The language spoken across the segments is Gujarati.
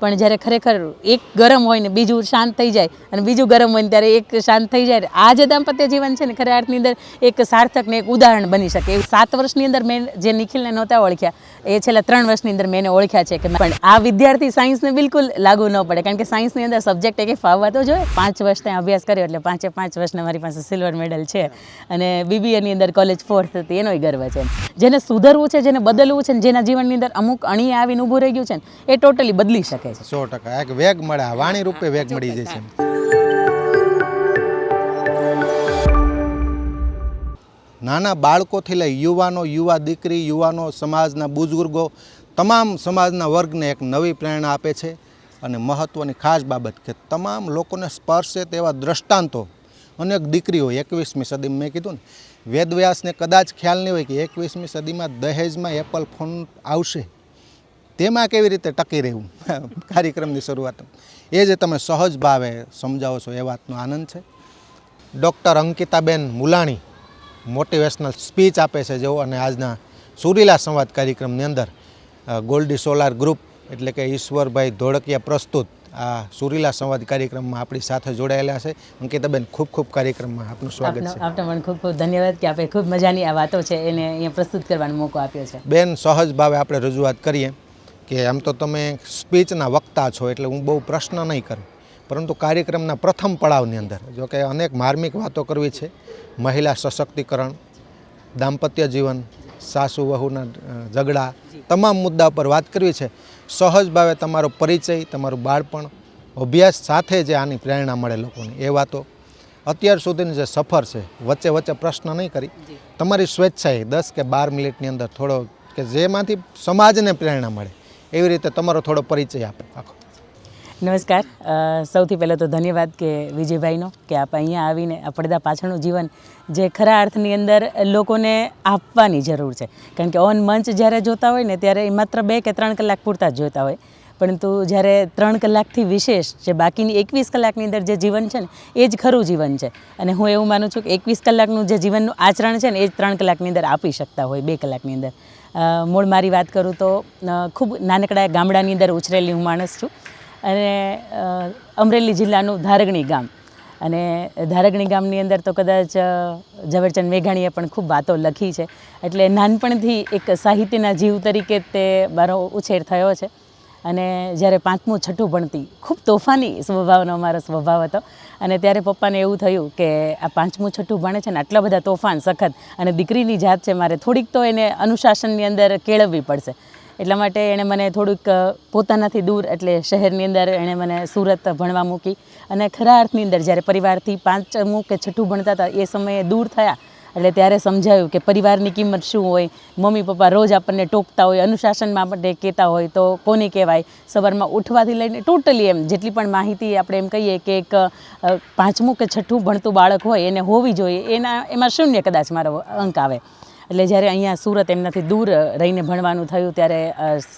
પણ જ્યારે ખરેખર એક ગરમ હોય ને બીજું શાંત થઈ જાય અને બીજું ગરમ હોય ને ત્યારે એક શાંત થઈ જાય આ જે દાંપત્ય જીવન છે ને ખરે અર્થની અંદર એક સાર્થક ને એક ઉદાહરણ બની શકે. એવું સાત વર્ષની અંદર મેં જે નિખિલને નહોતા ઓળખ્યા, એ છેલ્લા ત્રણ વર્ષની અંદર મેં એને ઓળખ્યા છે કે પણ આ વિદ્યાર્થી સાયન્સને બિલકુલ લાગુ ન પડે કારણ કે સાયન્સની અંદર સબ્જેક્ટ એક ફાવવા તો જોઈએ. પાંચ વર્ષ ત્યાં અભ્યાસ કર્યો એટલે પાંચે પાંચ વર્ષના મારી પાસે સિલ્વર મેડલ છે અને બીબીએની અંદર કોલેજ ફોર્થ હતી, એનોય ગર્વ છે જેને સુધરવું છે, જેને બદલવું છે જેના જીવનની અંદર અમુક અણી આવીને ઊભું રહી ગયું છે ને, એ ટોટલી બદલી શકે. છે. સો ટકા. એક વેગ મળે વાણી રૂપે વેગ મળી જાય છે નાના બાળકોથી લઈ યુવાનો યુવા દીકરી યુવાનો સમાજના બુઝુર્ગો તમામ સમાજના વર્ગને એક નવી પ્રેરણા આપે છે અને મહત્ત્વની ખાસ બાબત કે તમામ લોકોને સ્પર્શે તેવા દ્રષ્ટાંતો. અનેક દીકરીઓ એકવીસમી સદીમાં મેં કીધું ને વેદવ્યાસને કદાચ ખ્યાલ નહીં હોય કે એકવીસમી સદીમાં દહેજમાં એપલ ફોન આવશે. તેમાં કેવી રીતે ટકી રહેવું? કાર્યક્રમની શરૂઆત. એ જે તમે સહજ ભાવે સમજાવો છો એ વાતનો આનંદ છે. Doctor Ankitaben Mulani motivational speech આપે છે જેઓ અને આજના સુરીલા સંવાદ કાર્યક્રમની અંદર ગોલ્ડી સોલાર ગ્રુપ એટલે કે ઈશ્વરભાઈ ધોળકિયા પ્રસ્તુત આ સુરીલા સંવાદ કાર્યક્રમમાં આપણી સાથે જોડાયેલા છે. અંકિતાબેન ખૂબ ખૂબ કાર્યક્રમમાં આપનું સ્વાગત છે. આપનો પણ ખૂબ ખૂબ ધન્યવાદ કે આપે ખૂબ મજાની આ વાતો છે એને અહીંયા પ્રસ્તુત કરવાનો મોકો આપ્યો છે. બેન સહજ ભાવે આપણે રજૂઆત કરીએ. કે આમ તો તમે સ્પીચના વક્તા છો એટલે હું બહુ પ્રશ્ન નહીં કરું. પરંતુ કાર્યક્રમના પ્રથમ પડાવની અંદર જો કે અનેક માર્મિક વાતો કરવી છે મહિલા સશક્તિકરણ દાંપત્ય જીવન સાસુ વહુના ઝઘડા તમામ મુદ્દા પર વાત કરવી છે સહજ ભાવે તમારો પરિચય તમારું બાળપણ અભ્યાસ સાથે જે આની પ્રેરણા મળે લોકોને એ વાતો અત્યાર સુધીની જે સફર છે વચ્ચે વચ્ચે પ્રશ્ન નહીં કરી. તમારી સ્વેચ્છાએ દસ કે બાર મિનિટની અંદર થોડો કે જેમાંથી સમાજને પ્રેરણા મળે એવી રીતે તમારો થોડો પરિચય આપે. આખો. નમસ્કાર. સૌથી પહેલાં તો ધન્યવાદ કે વિજયભાઈનો કે આપ અહીંયા આવીને આ પડદા પાછળનું જીવન જે ખરા અર્થની અંદર લોકોને આપવાની જરૂર છે. કારણ કે ઓન મંચ જ્યારે જોતા હોય ને ત્યારે એ માત્ર બે કે ત્રણ કલાક પૂરતા જ જોતા હોય. પરંતુ જ્યારે ત્રણ કલાકથી વિશેષ જે બાકીની એકવીસ કલાકની અંદર જે જીવન છે ને, એ જ ખરું જીવન છે. અને હું એવું માનું છું કે એકવીસ કલાકનું જે જીવનનું આચરણ છે ને, એ જ ત્રણ કલાકની અંદર આપી શકતા હોય, બે કલાકની અંદર. મૂળ મારી વાત કરું તો ખૂબ નાનકડા ગામડાની અંદર ઉછરેલી હું માણસ છું. અને અમરેલી જિલ્લાનું ધારગણી ગામ. અને ધારગણી ગામની અંદર તો કદાચ ઝવેરચંદ મેઘાણીએ પણ ખૂબ વાતો લખી છે. એટલે નાનપણથી એક સાહિત્યના જીવ તરીકે તે મારો ઉછેર થયો છે. અને જ્યારે પાંચમું છઠ્ઠું ભણતી, ખૂબ તોફાની સ્વભાવનો મારો સ્વભાવ હતો. અને ત્યારે પપ્પાને એવું થયું કે આ પાંચમું છઠ્ઠું ભણે છે ને, આટલા બધા તોફાન સખત અને દીકરીની જાત છે મારે, થોડીક તો એને અનુશાસનની અંદર કેળવવી પડશે. એટલા માટે એણે મને થોડુંક પોતાનાથી દૂર એટલે શહેરની અંદર એણે મને સુરત ભણવા મૂકી. અને ખરા અર્થની અંદર જ્યારે પરિવારથી પાંચમું કે છઠ્ઠું ભણતા હતા, એ સમયે દૂર થયા એટલે ત્યારે સમજાયું કે પરિવારની કિંમત શું હોય, મમ્મી પપ્પા રોજ આપણને ટોકતા હોય, અનુશાસનમાં આપણને કહેતા હોય, તો કોને કહેવાય? સવારમાં ઉઠવાથી લઈને ટોટલી એમ જેટલી પણ માહિતી આપણે એમ કહીએ કે એક પાંચમું કે છઠ્ઠું ભણતું બાળક હોય એને હોવી જોઈએ, એના, એમાં શૂન્ય કદાચ મારો અંક આવે. એટલે જ્યારે અહીંયા સુરત એમનાથી દૂર રહીને ભણવાનું થયું, ત્યારે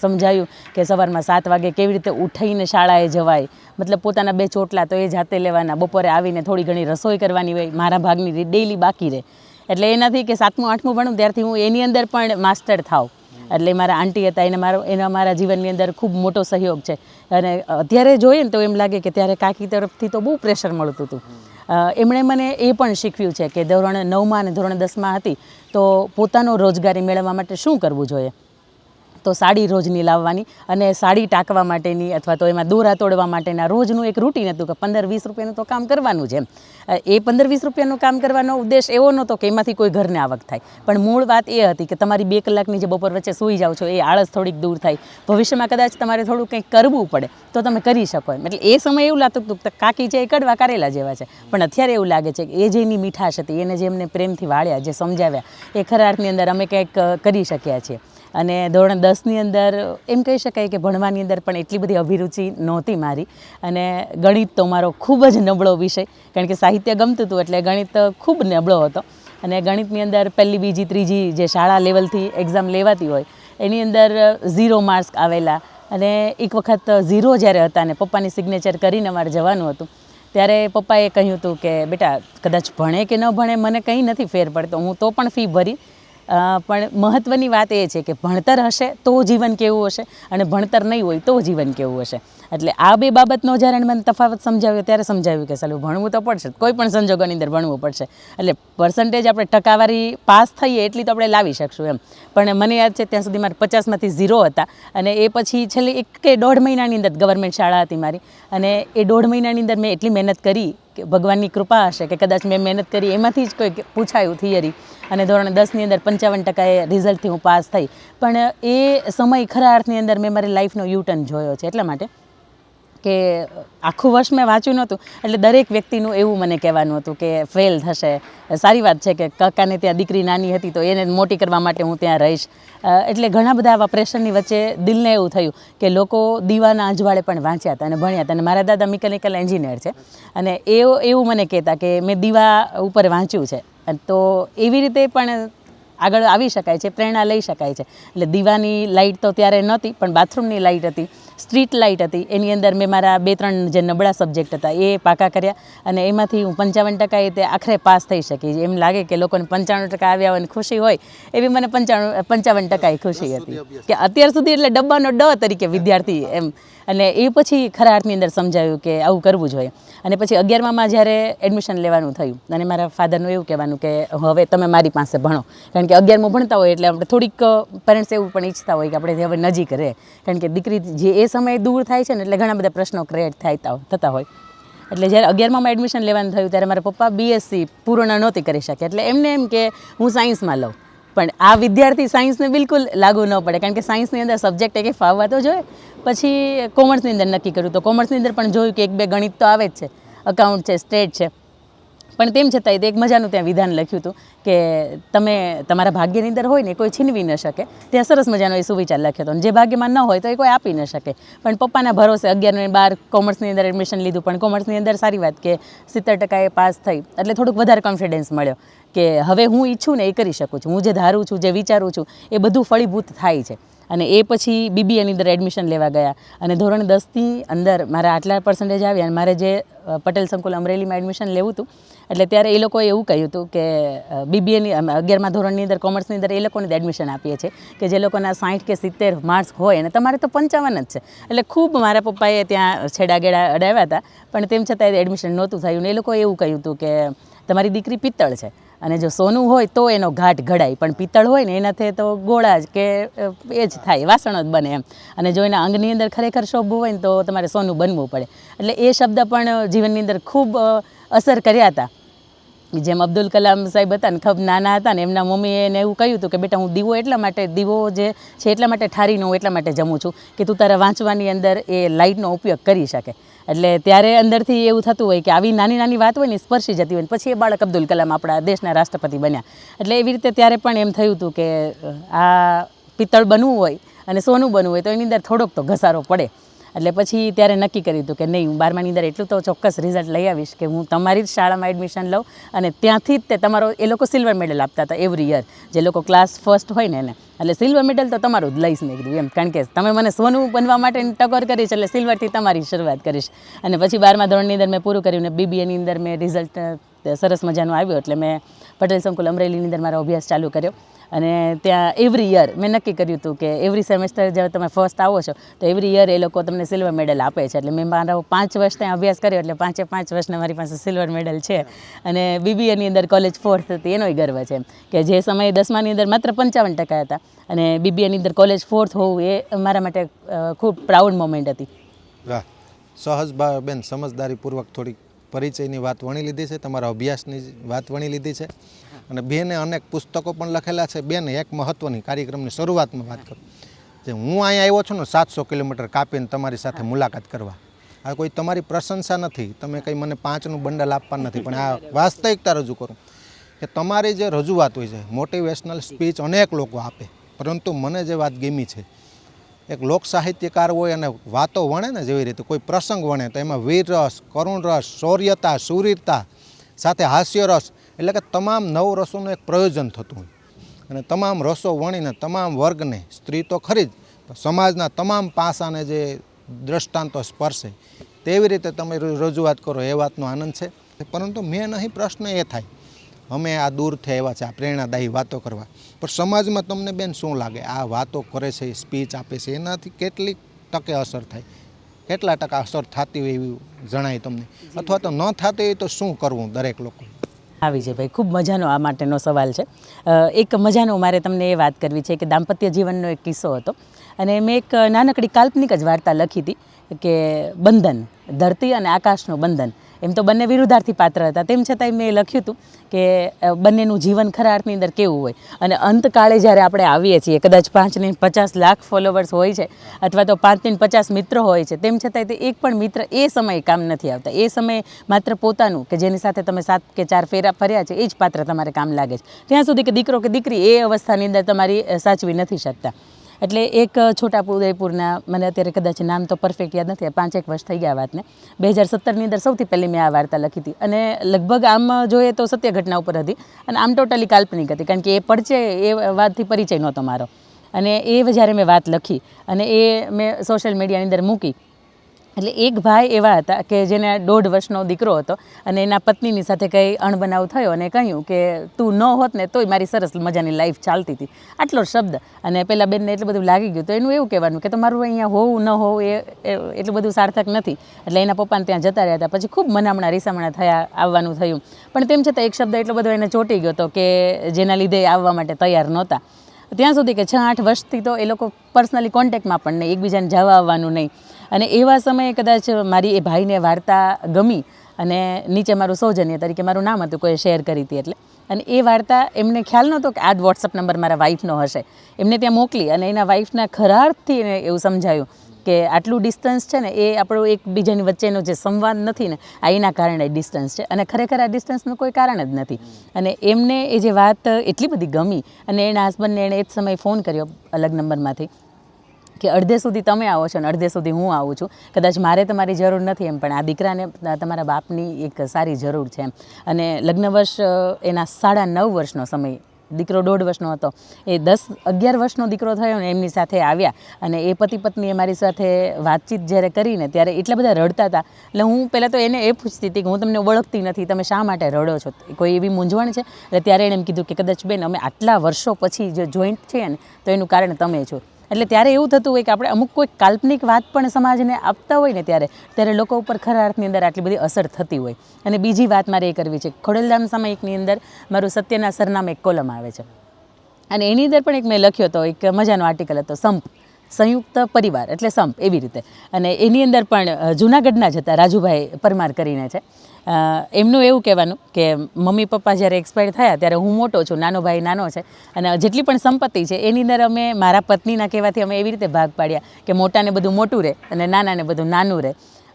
સમજાયું કે સવારમાં સાત વાગે કેવી રીતે ઉઠીને શાળાએ જવાય. મતલબ પોતાના બે ચોટલા તો એ જાતે લેવાના, બપોરે આવીને થોડી ઘણી રસોઈ કરવાની હોય, મારા ભાગની ડેઈલી બાકી રહે. એટલે એનાથી કે સાતમું, આઠમું ભણું, ત્યારથી હું એની અંદર પણ માસ્ટર થાવ એટલે મારા આંટી હતા, એને મારો એના મારા જીવનની અંદર ખૂબ મોટો સહયોગ છે. અને અત્યારે જોઈએ ને તો એમ લાગે કે ત્યારે કાકી તરફથી તો બહુ પ્રેશર મળતું હતું. એમણે મને એ પણ શીખવ્યું છે કે ધોરણ નવમાં અને ધોરણ દસમાં હતી તો પોતાનો રોજગારી મેળવવા માટે શું કરવું જોઈએ? તો સાડી રોજની લાવવાની અને સાડી ટાંકવા માટેની અથવા તો એમાં દોરા તોડવા માટેના રોજનું એક રૂટીન હતું કે પંદર વીસ રૂપિયાનું તો કામ કરવાનું છે એ પંદર વીસ રૂપિયાનું કામ કરવાનો ઉદ્દેશ એવો નહોતો કે એમાંથી કોઈ ઘરને આવક થાય. પણ મૂળ વાત એ હતી કે તમારી બે કલાકની જે બપોર વચ્ચે સૂઈ જાઓ છો એ આળસ થોડીક દૂર થાય. ભવિષ્યમાં કદાચ તમારે થોડું કંઈક કરવું પડે તો તમે કરી શકો એમ. એટલે એ સમયે એવું લાગતું હતું કે કાકી છે એ કડવા કારેલા જેવા છે. પણ અત્યારે એવું લાગે છે કે એ જે એની મીઠાશ હતી, એને જે એમને પ્રેમથી વાળ્યા, જે સમજાવ્યા, એ ખરા અર્થની અંદર અમે કંઈક કરી શક્યા છીએ. અને ધોરણ દસની અંદર, એમ કહી શકાય કે ભણવાની અંદર પણ એટલી બધી અભિરુચિ નહોતી મારી. અને ગણિત તો મારો ખૂબ જ નબળો વિષય, કારણ કે સાહિત્ય ગમતું હતું એટલે ગણિત ખૂબ નબળો હતો. અને ગણિતની અંદર પહેલી, બીજી, ત્રીજી જે શાળા લેવલથી એક્ઝામ લેવાતી હોય, એની અંદર ઝીરો માર્ક્સ આવેલા. અને એક વખત ઝીરો જ્યારે હતા ને પપ્પાની સિગ્નેચર કરીને અમારે જવાનું હતું, ત્યારે પપ્પાએ કહ્યું હતું કે, બેટા, કદાચ ભણે કે ન ભણે, મને કંઈ નથી ફેર પડતો, હું તો પણ ફી ભરી પણ મહત્ત્વની વાત એ છે કે ભણતર હશે તો જીવન કેવું હશે અને ભણતર નહીં હોય તો જીવન કેવું હશે. એટલે આ બે બાબતનો જ્યારે મને તફાવત સમજાવ્યો ત્યારે સમજાવ્યું કે સાલું ભણવું તો પડશે કોઈ પણ સંજોગોની અંદર ભણવું પડશે. એટલે પર્સન્ટેજ આપણે ટકાવારી પાસ થઈએ એટલી તો આપણે લાવી શકશું એમ. પણ મને યાદ છે ત્યાં સુધી મારે પચાસમાંથી ઝીરો હતા. અને એ પછી છેલ્લી એક કે દોઢ મહિનાની અંદર ગવર્મેન્ટ શાળા હતી મારી. અને એ દોઢ મહિનાની અંદર મેં એટલી મહેનત કરી કે ભગવાનની કૃપા હશે કે કદાચ મેં મહેનત કરી. એમાંથી જ કોઈ પૂછાયું થિયરી અને ધોરણ દસની અંદર પંચાવન ટકાએ રિઝલ્ટથી હું પાસ થઈ. પણ એ સમય ખરા અર્થની અંદર મેં મારી લાઈફનો યુ ટર્ન જોયો છે એટલા માટે. કે આખું વર્ષ મેં વાંચ્યું નહોતું. એટલે દરેક વ્યક્તિનું એવું મને કહેવાનું હતું કે ફેલ થશે. સારી વાત છે કે કાકાને ત્યાં દીકરી નાની હતી તો એને મોટી કરવા માટે હું ત્યાં રહીશ. એટલે ઘણા બધા આવા પ્રેશરની વચ્ચે દિલને એવું થયું કે લોકો દીવાના અજવાળે પણ વાંચ્યા હતા અને ભણ્યા હતા. અને મારા દાદા મિકેનિકલ એન્જિનિયર છે. અને એવું એવું મને કહેતા કે મેં દીવા ઉપર વાંચ્યું છે. તો એવી રીતે પણ આગળ આવી શકાય છે, પ્રેરણા લઈ શકાય છે. એટલે દીવાની લાઇટ તો ત્યારે નહોતી, પણ બાથરૂમની લાઇટ હતી. સ્ટ્રીટ લાઇટ હતી. એની અંદર મેં મારા બે ત્રણ જે નબળા સબ્જેક્ટ હતા એ પાકા કર્યા અને એમાંથી હું પંચાવન ટકા એ તે આખરે પાસ થઈ શકી. એમ લાગે કે લોકોને પંચાણું ટકા આવ્યા હોય અને ખુશી હોય એવી મને પંચાણું પંચાવન ટકાએ ખુશી હતી. કે અત્યાર સુધી એટલે ડબ્બાનો ડ તરીકે વિદ્યાર્થી એમ. અને એ પછી ખરા અર્થની અંદર સમજાયું કે આવું કરવું જોઈએ. અને પછી અગિયારમાં જ્યારે એડમિશન લેવાનું થયું અને મારા ફાધરનું એવું કહેવાનું કે હવે તમે મારી પાસે ભણો. કારણ કે અગિયારમાં ભણતા હોય એટલે આપણે થોડીક પેરેન્ટ્સ એવું પણ ઈચ્છતા હોય કે આપણે હવે નજીક રહે. કારણ કે દીકરી જે એ સમયે દૂર થાય છે ને એટલે ઘણા બધા પ્રશ્નો ક્રિએટ થાય થતા હોય. એટલે જ્યારે અગિયારમાં એડમિશન લેવાનું થયું ત્યારે મારા પપ્પા બીએસસી પૂર્ણ નહોતી કરી શકે એટલે એમને એમ કે હું સાયન્સમાં લઉં. પણ આ વિદ્યાર્થી સાયન્સને બિલકુલ લાગુ ન પડે. કારણ કે સાયન્સની અંદર સબ્જેક્ટ એક ફાવવા તો જોઈએ. પછી કોમર્સની અંદર નક્કી કર્યું. તો કોમર્સની અંદર પણ જોયું કે એક બે ગણિત તો આવે જ છે. અકાઉન્ટ છે સ્ટેટ છે. પણ તેમ છતાંય તે એક મજાનું ત્યાં વિધાન લખ્યું હતું કે તમે તમારા ભાગ્યની અંદર હોય ને કોઈ છીનવી ન શકે. ત્યાં સરસ મજાનો એ સુવિચાર લખ્યો હતો. જે ભાગ્યમાં ન હોય તો એ કોઈ આપી ન શકે. પણ પપ્પાના ભરોસે અગિયાર ને બાર કોમર્સની અંદર એડમિશન લીધું. પણ કોમર્સની અંદર સારી વાત કે સિત્તેર ટકાએ પાસ થઈ. એટલે થોડુંક વધારે કોન્ફિડન્સ મળ્યો કે હવે હું ઈચ્છું ને એ કરી શકું છું. હું જે ધારું છું, જે વિચારું છું, એ બધું ફળીભૂત થાય છે. અને એ પછી બીબીએની અંદર એડમિશન લેવા ગયા. અને ધોરણ દસની અંદર મારા આટલા પર્સન્ટેજ આવ્યા અને મારે જે પટેલ સંકુલ અમરેલીમાં એડમિશન લેવું હતું, એટલે ત્યારે એ લોકોએ એવું કહ્યું હતું કે બીબીએની અગિયારમાં ધોરણની અંદર કોમર્સની અંદર એ લોકોને જ એડમિશન આપીએ છીએ કે જે લોકોના સાઠ કે સિત્તેર માર્ક્સ હોય અને તમારે તો પંચાવન જ છે. એટલે ખૂબ મારા પપ્પાએ ત્યાં છેડાગેડા અડાવ્યા હતા, પણ તેમ છતાં એડમિશન નહોતું થયું. ને એ લોકોએ એવું કહ્યું હતું કે, તમારી દીકરી પિત્તળ છે. અને જો સોનું હોય તો એનો ઘાટ ઘડાય, પણ પિત્તળ હોય ને એનાથી તો ગોળા જ કે એ જ થાય, વાસણ જ બને એમ. અને જો એના અંગની અંદર ખરેખર શોભવું હોય ને તો તમારે સોનું બનવું પડે. એટલે એ શબ્દ પણ જીવનની અંદર ખૂબ અસર કર્યા હતા. જેમ અબ્દુલ કલામ સાહેબ હતા ને, ખૂબ નાના હતા ને, એમના મમ્મીએ એને એવું કહ્યું હતું કે, બેટા, હું દીવો એટલા માટે, દીવો જે છે એટલા માટે ઠારીને હું એટલા માટે જમું છું કે તું તારા વાંચવાની અંદર એ લાઇટનો ઉપયોગ કરી શકે. એટલે ત્યારે અંદરથી એવું થતું હોય કે આવી નાની નાની વાત હોય ને સ્પર્શી જતી હોય ને, પછી એ બાળક અબ્દુલ કલામ આપણા દેશના રાષ્ટ્રપતિ બન્યા. એટલે એવી રીતે ત્યારે પણ એમ થયું હતું કે આ પિત્તળ બનવું હોય અને સોનું બનવું હોય તો એની અંદર થોડોક તો ઘસારો પડે. એટલે પછી ત્યારે નક્કી કર્યું દીધું કે નહીં, હું બારમાની અંદર એટલું તો ચોક્કસ રિઝલ્ટ લઈ આવીશ કે હું તમારી જ શાળામાં એડમિશન લઉં અને ત્યાંથી જ તે તમારો, એ લોકો સિલ્વર મેડલ આપતા હતા એવરી યર જે લોકો ક્લાસ ફર્સ્ટ હોય ને એને. એટલે સિલ્વર મેડલ તો તમારું જ લઈશ મેં કીધું એમ. કારણ કે તમે મને સોનું બનવા માટે ટકોર કરીશ એટલે સિલ્વરથી તમારી શરૂઆત કરીશ. અને પછી બારમા ધોરણની અંદર મેં પૂરું કર્યું ને બીબીએની અંદર મેં રિઝલ્ટ સરસ મજાનું આવ્યું એટલે મેં પટેલ સંકુલ અમરેલીની અંદર મારો અભ્યાસ ચાલુ કર્યો. અને ત્યાં એવરી યર મેં નક્કી કર્યું હતું કે એવરી સેમેસ્ટર જ્યારે તમે ફર્સ્ટ આવો છો, તો એવરી યર એ લોકો તમને સિલ્વર મેડલ આપે છે. એટલે મેં મારો પાંચ વર્ષ ત્યાં અભ્યાસ કર્યો, એટલે પાંચે પાંચ વર્ષના મારી પાસે સિલ્વર મેડલ છે. અને બીબીએની અંદર કોલેજ ફોર્થ હતી, એનોય ગર્વ છે કે જે સમયે દસમાની અંદર માત્ર પંચાવન ટકા હતા. અને બીબીએની અંદર કોલેજ ફોર્થ હોવું એ મારા માટે ખૂબ પ્રાઉડ મોમેન્ટ હતી. વાહ. સહજ બેન, સમજદારીપૂર્વક થોડીક પરિચયની વાત વણી લીધી છે, તમારા અભ્યાસની વાત વણી લીધી છે. અને બેને અનેક પુસ્તકો પણ લખેલા છે. બેને એક મહત્ત્વની કાર્યક્રમની શરૂઆતમાં વાત કરું. જે હું અહીંયા આવ્યો છું ને, સાતસો કિલોમીટર કાપીને તમારી સાથે મુલાકાત કરવા. આ કોઈ તમારી પ્રશંસા નથી. તમે કંઈ મને પાંચનું બંડલ આપવા નથી, પણ આ વાસ્તવિકતા રજૂ કરું. કે તમારી જે રજૂઆત હોય છે મોટિવેશનલ સ્પીચ અનેક લોકો આપે, પરંતુ મને જે વાત ગમી છે એક લોક સાહિત્યકાર હોય અને વાતો વણે ને જેવી રીતે, કોઈ પ્રસંગ વણે, તો એમાં વીર રસ, કરુણ રસ, શૌર્યતા, સુરીરતા, સાથે હાસ્ય રસ, એટલે કે તમામ નવ રસોનું એક પ્રયોજન થતું હોય. અને તમામ રસો વણીને, તમામ વર્ગને, સ્ત્રી તો ખરી જ સમાજના તમામ પાસાને જે દ્રષ્ટાંતો સ્પર્શે, તેવી રીતે તમે રજૂઆત કરો, એ વાતનો આનંદ છે. પરંતુ મેં નહીં પ્રશ્ન એ થાય અમે આ દૂરથી એવા છે આ પ્રેરણાદાયી વાતો કરવા. પણ સમાજમાં તમને બેન શું લાગે? આ વાતો કરે છે સ્પીચ આપે છે એનાથી કેટલી ટકે અસર થાય? કેટલા ટકા અસર થતી હોય એવું જણાય તમને? અથવા તો ન થતી હોય તો શું કરવું દરેક લોકો? હા વિજયભાઈ ખૂબ મજાનો આ માટેનો સવાલ છે. એક મજાનો મારે તમને એ વાત કરવી છે કે દાંપત્ય જીવનનો એક કિસ્સો હતો. અને મેં એક નાનકડી કાલ્પનિક જ વાર્તા લખી હતી. કે બંધન, ધરતી અને આકાશનું બંધન. એમ તો બંને વિરુદ્ધાર્થી પાત્ર હતા. તેમ છતાંય મેં લખ્યું હતું કે બંનેનું જીવન ખરા અર્થની અંદર કેવું હોય. અને અંતકાળે જ્યારે આપણે આવીએ છીએ, કદાચ પાંચને પચાસ લાખ ફોલોવર્સ હોય છે, અથવા તો પાંચને પચાસ મિત્રો હોય છે, તેમ છતાંય તે એક પણ મિત્ર એ સમયે કામ નથી આવતા. એ સમયે માત્ર પોતાનું, કે જેની સાથે તમે સાત કે ચાર ફેરા, ફર્યા છે, એ જ પાત્ર તમારે કામ લાગે છે. ત્યાં સુધી કે દીકરો કે દીકરી એ અવસ્થાની અંદર તમારી સાચવી નથી શકતા. એટલે એક છોટા ઉદયપુરના મને અત્યારે કદાચ નામ તો પરફેક્ટ યાદ નથી પાંચેક વર્ષ થઈ ગયા વાતને. બે હજાર સત્તરની અંદર સૌથી પહેલી મેં આ વાર્તા લખી હતી. અને લગભગ આમ જોઈએ તો સત્ય ઘટના ઉપર હતી. અને આમ ટોટલી કાલ્પનિક હતી, કારણ કે એ પરિચય, એ વાતથી પરિચય નહોતો મારો. અને એ જ્યારે મેં વાત લખી, અને એ મેં સોશિયલ મીડિયાની અંદર મૂકી એટલે એક ભાઈ એવા હતા કે જેને દોઢ વર્ષનો દીકરો હતો અને એના પત્નીની સાથે કંઈ અણબનાવ થયો અને કહ્યું કે તું ન હોત ને તોય મારી સરસ મજાની લાઈફ ચાલતી હતી. આટલો શબ્દ. અને પેલા બેનને એટલું બધું લાગી ગયું તો એનું એવું કહેવાનું કે તમારું અહીંયા હોવું ન હોવું એ એટલું બધું સાર્થક નથી. એટલે એના પપ્પાને ત્યાં જતા રહ્યા હતા. પછી ખૂબ મનામણા રીસામણા થયા, આવવાનું થયું. પણ તેમ છતાં એક શબ્દ એટલો બધો એને ચોંટી ગયો હતો કે જેના લીધે આવવા માટે તૈયાર નહોતા. ત્યાં સુધી કે છ આઠ વર્ષથી તો એ લોકો પર્સનલી કોન્ટેક્ટમાં પણ નહીં, એકબીજાને જવા આવવાનું નહીં. અને એવા સમયે કદાચ મારી એ ભાઈને વાર્તા ગમી અને નીચે મારું સૌજન્ય તરીકે મારું નામ હતું કોઈ શેર કરી હતી એટલે. અને એ વાર્તા એમને ખ્યાલ નહોતો કે આ જ વોટ્સઅપ નંબર મારા વાઈફનો હશે. એમને ત્યાં મોકલી અને એના વાઈફના ખરારથી એને એવું સમજાયું કે આટલું ડિસ્ટન્સ છે ને એ આપણું એકબીજાની વચ્ચેનો જે સંવાદ નથી ને, આ એના કારણે ડિસ્ટન્સ છે. અને ખરેખર આ ડિસ્ટન્સનું કોઈ કારણ જ નથી. અને એમને એ જે વાત એટલી બધી ગમી અને એના હસબન્ડને એણે એ જ સમયે ફોન કર્યો અલગ નંબરમાંથી કે અડધે સુધી તમે આવો છો અને અડધે સુધી હું આવું છું. કદાચ મારે તમારી જરૂર નથી એમ, પણ આ દીકરાને તમારા બાપની એક સારી જરૂર છે એમ. અને લગ્ન વર્ષ એના સાડા નવ વર્ષનો સમય, દીકરો દોઢ વર્ષનો હતો. એ દસ, અગિયાર વર્ષનો દીકરો થયો ને એમની સાથે આવ્યા. અને એ પતિ પત્નીએ મારી સાથે વાતચીત જ્યારે કરીને ત્યારે એટલા બધા રડતા હતા. એટલે હું પહેલાં તો એને એ પૂછતી હતી કે હું તમને ઓળખતી નથી, તમે શા માટે રડો છો? કોઈ એવી મૂંઝવણ છે? એટલે ત્યારે એણે એમ કીધું કે કદાચ બેન, અમે આટલા વર્ષો પછી જે જોઈન્ટ છીએ ને, તો એનું કારણ તમે છો. એટલે ત્યારે એવું થતું હોય કે આપણે અમુક કોઈ કાલ્પનિક વાત પણ સમાજને આપતા હોય ને ત્યારે ત્યારે લોકો ઉપર ખરા અર્થની અંદર આટલી બધી અસર થતી હોય. અને બીજી વાત મારે એ કરવી છે ખોડલધામ સામયિકની અંદર મારું સત્યના સરનામે એક કોલમ આવે છે. અને એની અંદર પણ એક મેં લખ્યો હતો, એક મજાનો આર્ટિકલ હતો, સંપ, સંયુક્ત પરિવાર, એટલે સંપ, એવી રીતે. અને એની અંદર પણ જૂનાગઢના જ હતા, રાજુભાઈ પરમાર કરીને છે. એમનું એવું કહેવાનું કે મમ્મી પપ્પા જ્યારે એક્સપાયર થયા ત્યારે હું મોટો છું, નાનો ભાઈ નાનો છે અને જેટલી પણ સંપત્તિ છે એની અંદર અમે મારા પત્નીના કહેવાથી અમે એવી રીતે ભાગ પાડ્યા કે મોટાને બધું મોટું રહે અને નાનાને બધું નાનું રહે.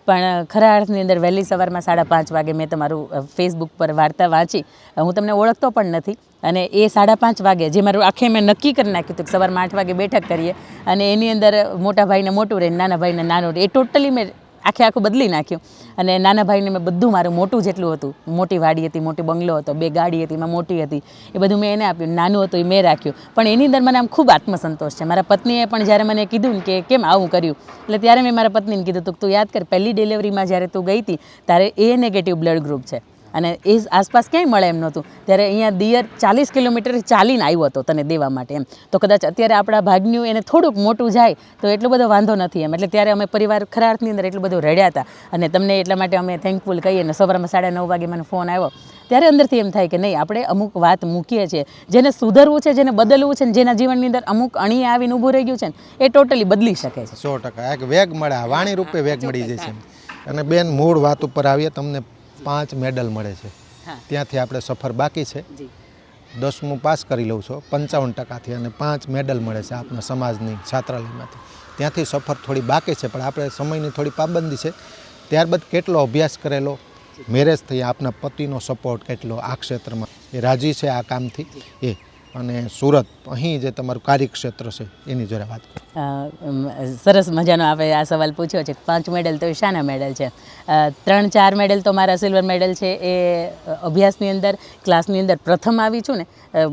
પણ ખરા અર્થની અંદર વહેલી સવારમાં સાડા પાંચ વાગે મેં તમારું ફેસબુક પર વાર્તા વાંચી. હું તમને ઓળખતો પણ નથી અને એ સાડા પાંચ વાગે જે મારું આખે મેં નક્કી કરી નાખ્યું હતું સવારમાં આઠ વાગે બેઠક કરીએ અને એની અંદર મોટા ભાઈને મોટું રહે નાના ભાઈને નાનું રહે. એ ટોટલી મેં આખે આખું બદલી નાખ્યું. અને નાના ભાઈને મેં બધું મારું મોટું જેટલું હતું. મોટી વાડી હતી, મોટી બંગલો હતો, બે ગાડી હતી, એમાં મોટી હતી. એ બધું મેં એને આપ્યું. નાનું હતું એ મેં રાખ્યું. પણ એની અંદર મને આમ ખૂબ આત્મસંતોષ છે. મારા પત્નીએ પણ જ્યારે મને કીધું કે કેમ આવું કર્યું, એટલે ત્યારે મેં મારા પત્નીને કીધું તું તું યાદ કર, પહેલી ડિલિવરીમાં જ્યારે તું ગઈ હતી ત્યારે એ નેગેટિવ બ્લડ ગ્રુપ છે. અને એ આસપાસ ક્યાંય મળે એમ નહોતું. ત્યારે અહીંયા દિયર ચાલીસ કિલોમીટર ચાલીને આવ્યો હતો તને દેવા માટે એમ. તો કદાચ અત્યારે આપણા ભાગ્યું એને થોડુંક મોટું જાય, તો એટલો બધો વાંધો નથી એમ. એટલે ત્યારે અમે પરિવાર ખરા અર્થની અંદર એટલું બધું રડ્યા હતા. અને તમને એટલા માટે અમે થેન્કફુલ કહીએ ને, સવારમાં સાડા નવ વાગે મને ફોન આવ્યો. ત્યારે અંદરથી એમ થાય કે નહીં, આપણે અમુક વાત મૂકીએ છીએ. જેને સુધરવું છે, જેને બદલવું છે જેના જીવનની અંદર અમુક અણી આવીને ઊભું રહી ગયું છે એ ટોટલી બદલી શકે છે. સો ટકા. એક વેગ મળે વાણી રૂપે વેગ મળી જાય છે અને બેન, મૂળ વાત ઉપર આવીએ, તમને પાંચ મેડલ મળે છે. ત્યાંથી આપણે સફર બાકી છે. દસમું પાસ કરી લઉં છો. પંચાવન ટકાથી અને પાંચ મેડલ મળે છે આપણા સમાજની છાત્રાલયમાંથી. ત્યાંથી સફર થોડી બાકી છે પણ આપણે સમયની થોડી પાબંદી છે. ત્યારબાદ કેટલો અભ્યાસ કરેલો? મેરેજ થઈ આપના પતિનો સપોર્ટ કેટલો? આ ક્ષેત્રમાં. એ રાજી છે આ કામથી? એ અને સુરત, અહીં જે તમારું કાર્યક્ષેત્ર છે, એની જરા વાત સરસ મજાનો આપણે આ સવાલ પૂછ્યો છે. પાંચ મેડલ તો શાના મેડલ છે. ત્રણ ચાર મેડલ તો મારા સિલ્વર મેડલ છે. એ અભ્યાસની અંદર, ક્લાસની અંદર પ્રથમ આવી છું ને.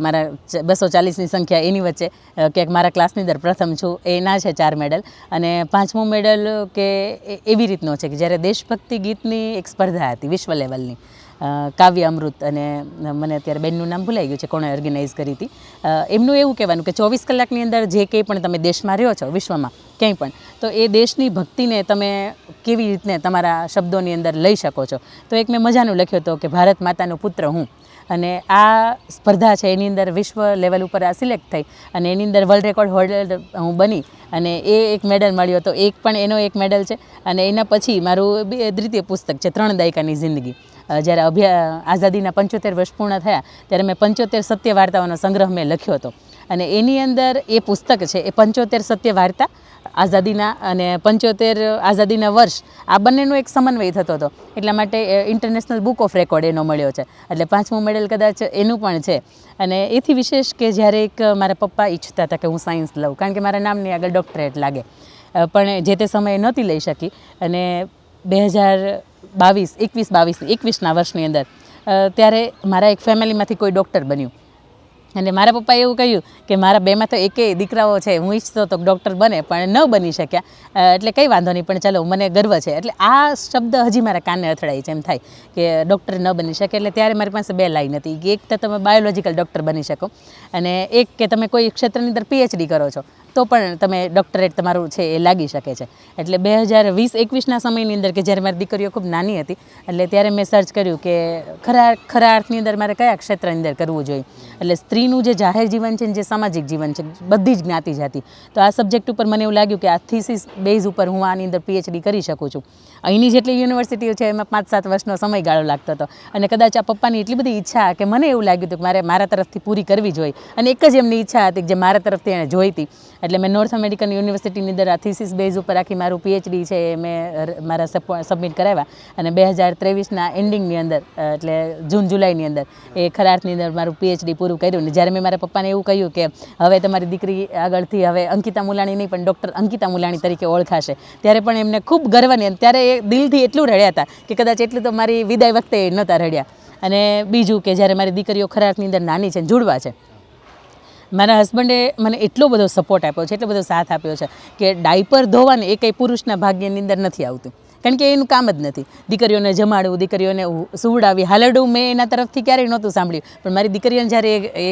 મારા બસો ચાલીસની સંખ્યા એની વચ્ચે. ક્યાંક મારા ક્લાસની અંદર પ્રથમ છું. એના છે ચાર મેડલ. અને પાંચમું મેડલ કે એવી રીતનો છે કે જ્યારે દેશભક્તિ ગીતની એક સ્પર્ધા હતી વિશ્વ લેવલની. કાવ્ય અમૃત અને મને અત્યારે બેનનું નામ ભૂલાઈ ગયું છે, કોણે ઓર્ગેનાઇઝ કરી હતી. એમનું એવું કહેવાનું કે ચોવીસ કલાકની અંદર જે કંઈ પણ તમે દેશમાં રહ્યો છો, વિશ્વમાં ક્યાંય પણ, તો એ દેશની ભક્તિને તમે કેવી રીતને તમારા શબ્દોની અંદર લઈ શકો છો. તો એક મેં મજાનું લખ્યું હતું કે ભારત માતાનો પુત્ર હું અને આ સ્પર્ધા છે, એની અંદર વિશ્વ લેવલ ઉપર આ સિલેક્ટ થઈ અને એની અંદર વર્લ્ડ રેકોર્ડ હોલ્ડર હું બની અને એ એક મેડલ મળ્યો તો એક પણ એનો એક મેડલ છે અને એના પછી મારું બે- દ્વિતીય પુસ્તક છે, ત્રણ દાયકાની જિંદગી. જ્યારે અભ્યા, આઝાદીના પંચોતેર વર્ષ પૂર્ણ થયા, ત્યારે મેં પંચોતેર સત્ય વાર્તાઓનો સંગ્રહ મેં લખ્યો હતો. અને એની અંદર એ પુસ્તક છે, એ પંચોતેર સત્ય વાર્તા આઝાદીના અને પંચોતેર આઝાદીના વર્ષ, આ બંનેનો એક સમન્વય થતો હતો. એટલા માટે ઇન્ટરનેશનલ બુક ઓફ રેકોર્ડ એનો મળ્યો છે. એટલે પાંચમું મેડલ કદાચ એનું પણ છે. અને એથી વિશેષ કે જ્યારે એક મારા પપ્પા ઈચ્છતા હતા કે હું સાયન્સ લઉં, કારણ કે મારા નામની આગળ ડૉક્ટરેટ લાગે. પણ જે તે સમયે નહોતી લઈ શકી. અને બે હજાર બાવીસ, એકવીસ, બાવીસ, એકવીસના વર્ષની અંદર ત્યારે મારા એક ફેમિલીમાંથી કોઈ ડૉક્ટર બન્યું. અને મારા પપ્પાએ એવું કહ્યું કે મારા બેમાં તો એકેય દીકરાઓ છે, હું ઈચ્છતો તો ડૉક્ટર બને, પણ ન બની શક્યા. એટલે કંઈ વાંધો નહીં, પણ ચાલો, મને ગર્વ છે. એટલે આ શબ્દ હજી મારા કાને અથડાય છે, એમ થાય કે ડૉક્ટર ન બની શકે. એટલે ત્યારે મારી પાસે બે લાઈન હતી. કે એક તો તમે બાયોલોજિકલ ડૉક્ટર બની શકો, અને એક કે તમે કોઈ ક્ષેત્રની અંદર પીએચડી કરો છો. તો પણ તમે ડૉક્ટરેટ તમારું છે એ લાગી શકે છે. એટલે બે હજાર વીસ એકવીસના સમયની અંદર કે જ્યારે મારી દીકરીઓ ખૂબ નાની હતી, એટલે ત્યારે મેં સર્ચ કર્યું કે ખરા ખરા અર્થની અંદર મારે કયા ક્ષેત્રની અંદર કરવું જોઈએ. એટલે સ્ત્રીનું જે જાહેર જીવન છે ને જે સામાજિક જીવન છે, બધી જ જ્ઞાતિ જાતિ તો આ સબ્જેક્ટ ઉપર મને એવું લાગ્યું કે આ થીસીસ બેઝ ઉપર હું આની અંદર પીએચડી કરી શકું છું. અહીંની જેટલી યુનિવર્સિટીઓ છે, એમાં પાંચ સાત વર્ષનો સમયગાળો લાગતો હતો. અને કદાચ આ પપ્પાની એટલી બધી ઈચ્છા કે મને એવું લાગ્યું હતું કે મારે મારા તરફથી પૂરી કરવી જોઈએ. અને એક જ એમની ઈચ્છા હતી કે જે મારા તરફથી એણે જોઈ હતી એટલે મેં નોર્થ અમેરિકન યુનિવર્સિટીની અંદર આ થીસીસ બેઝ ઉપર આખી મારું પીએચડી છે મેં મારા સબમિટ કરાવ્યા. અને બે હજાર ત્રેવીસના એન્ડિંગની અંદર એટલે જૂન, જુલાઈની અંદર એ ખરાર્થની અંદર મારું પીએચડી પૂરું કર્યું. ને જ્યારે મેં મારા પપ્પાને એવું કહ્યું કે હવે તમારી દીકરી આગળથી હવે અંકિતા મુલાણી નહીં, પણ ડૉક્ટર અંકિતા મુલાણી તરીકે ઓળખાશે, ત્યારે પણ એમને ખૂબ ગર્વની ત્યારે એ દિલથી એટલું રડ્યા હતા કે કદાચ એટલું તો મારી વિદાય વખતે નહોતા રડ્યા. અને બીજું કે જ્યારે મારી દીકરીઓ ખરાટની અંદર નાની છે જુડવા છે મારા હસબન્ડે મને એટલો બધો સપોર્ટ આપ્યો છે, એટલો બધો સાથ આપ્યો છે કે ડાયપર ધોવાને એ કંઈ પુરુષના ભાગ્યની અંદર નથી આવતું. કારણ કે એનું કામ જ નથી. દીકરીઓને જમાડવું, દીકરીઓને સુવડાવી હાલડવું મેં એના તરફથી ક્યારેય નહોતું સાંભળ્યું. પણ મારી દીકરીઓને જ્યારે એ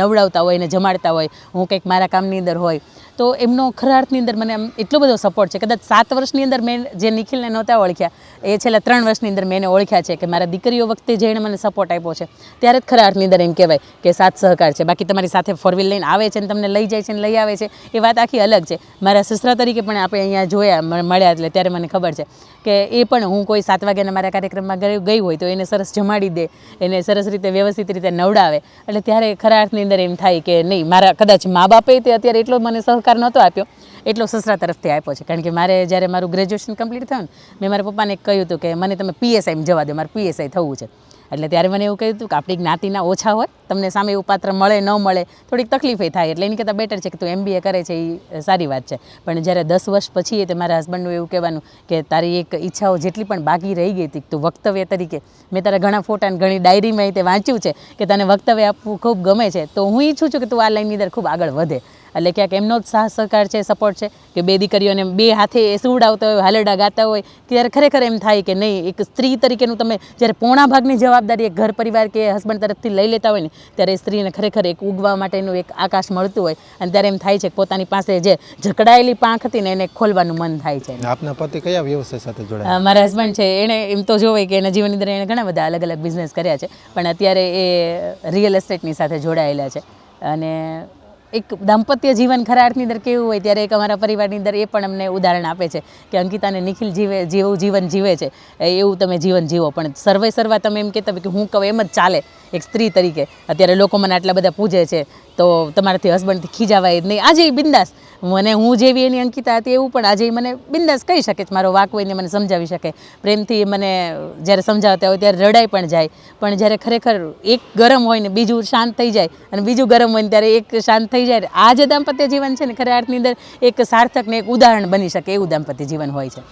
નવડાવતા હોય એને જમાડતા હોય, હું કંઈક મારા કામની અંદર હોય તો એમનો ખરા અર્થની અંદર મને આમ એટલો બધો સપોર્ટ છે. કદાચ સાત વર્ષની અંદર મેં જે નિખિલને નહોતા ઓળખ્યા, એ છેલ્લા ત્રણ વર્ષની અંદર મેં એને ઓળખ્યા છે કે મારા દીકરીઓ વખતે જેણે મને સપોર્ટ આપ્યો છે, ત્યારે જ ખરા અર્થની અંદર એમ કહેવાય કે સાથ સહકાર છે. બાકી તમારી સાથે ફોર વ્હીલ લઈને આવે છે ને તમને લઈ જાય છે ને લઈ આવે છે, એ વાત આખી અલગ છે. મારા સસરા તરીકે પણ આપણે અહીંયા જોયા મળ્યા એટલે ત્યારે મને ખબર છે. કે એ પણ હું કોઈ સાત વાગ્યાના મારા કાર્યક્રમમાં ગઈ હોય તો એને સરસ જમાડી દે, એને સરસ રીતે વ્યવસ્થિત રીતે નવડાવે. એટલે ત્યારે ખરા અર્થની અંદર એમ થાય કે નહીં, મારા કદાચ મા બાપે તે અત્યારે એટલો મને સહકાર નહોતો આપ્યો, એટલો સસરા તરફથી આપ્યો છે. કારણ કે મારે જ્યારે મારું ગ્રેજ્યુએશન કમ્પ્લીટ થયું ને, મેં મારા પપ્પાને કહ્યું હતું કે, મને તમે પીએસઆઈમાં જવા દો, મારે પીએસઆઈ થવું છે. એટલે ત્યારે મને એવું કહ્યું હતું કે આપણી જ્ઞાતિના ઓછા હોય, તમને સામે એવું પાત્ર મળે, ન મળે, થોડીક તકલીફે થાય. એટલે એની કરતાં બેટર છે કે તું એમબીએ કરે છે એ સારી વાત છે. પણ જ્યારે દસ વર્ષ પછી એ મારા હસબન્ડનું એવું કહેવાનું કે તારી એક ઈચ્છાઓ જેટલી પણ બાકી રહી ગઈ હતી તું વક્તવ્ય તરીકે, મેં તારા ઘણા ફોટા અને ઘણી ડાયરીમાં એ તે વાંચ્યું છે કે તને વક્તવ્ય આપવું ખૂબ ગમે છે, તો હું ઈચ્છું છું કે તું આ લાઈનની અંદર ખૂબ આગળ વધે. એટલે ક્યાંક એમનો જ સાહ સહકાર છે સપોર્ટ છે કે બે દીકરીઓને બે હાથે એ સુવડાવતા હોય, હાલરડા ગાતા હોય, ત્યારે ખરેખર એમ થાય કે નહીં, એક સ્ત્રી તરીકેનું તમે જ્યારે પોણા ભાગની જવાબદારી એક ઘર પરિવાર કે હસબન્ડ તરફથી લઈ લેતા હોય ને ત્યારે સ્ત્રીને ખરેખર એક ઉગવા માટેનું એક આકાશ મળતું હોય. અને ત્યારે એમ થાય છે કે પોતાની પાસે જે જકડાયેલી પાંખ હતી ને એને ખોલવાનું મન થાય છે. આપના પતિ કયા વ્યવસાય સાથે જોડાયા? મારા હસબન્ડ છે. એણે એમ તો જોવે કે એના જીવનની અંદર એણે ઘણા બધા અલગ અલગ બિઝનેસ કર્યા છે પણ અત્યારે એ રિયલ એસ્ટેટની સાથે જોડાયેલા છે. અને એક દાંપત્ય જીવન ખરા અર્થની અંદર કેવું હોય ત્યારે એક અમારા પરિવારની અંદર એ પણ અમને ઉદાહરણ આપે છે કે અંકિતાને નિખિલ જીવે, જેવું જીવન જીવે છે એવું તમે જીવન જીવો. પણ સર્વે સર્વા તમે એમ કહેતા કે હું કહું એમ જ ચાલે એક સ્ત્રી તરીકે. અત્યારે લોકો મને આટલા બધા પૂજે છે, તો તમારાથી હસબન્ડથી ખીજાવાય જ નહીં. આજે બિંદાસ. મને હું જેવી એની અંકિતા હતી એવું પણ આજે મને બિંદાસ કહી શકે છે. મારો વાક હોય મને સમજાવી શકે. પ્રેમથી મને જ્યારે સમજાવતા હોય ત્યારે રડાઈ પણ જાય. પણ જ્યારે ખરેખર એક ગરમ હોય ને બીજું શાંત થઈ જાય અને બીજું ગરમ હોય ને ત્યારે એક શાંત થઈ જાય. આ જે દાંપત્ય જીવન છે ને, ખરા અર્થની અંદર એક સાર્થક ને એક ઉદાહરણ બની શકે એવું દાંપત્ય જીવન હોય છે.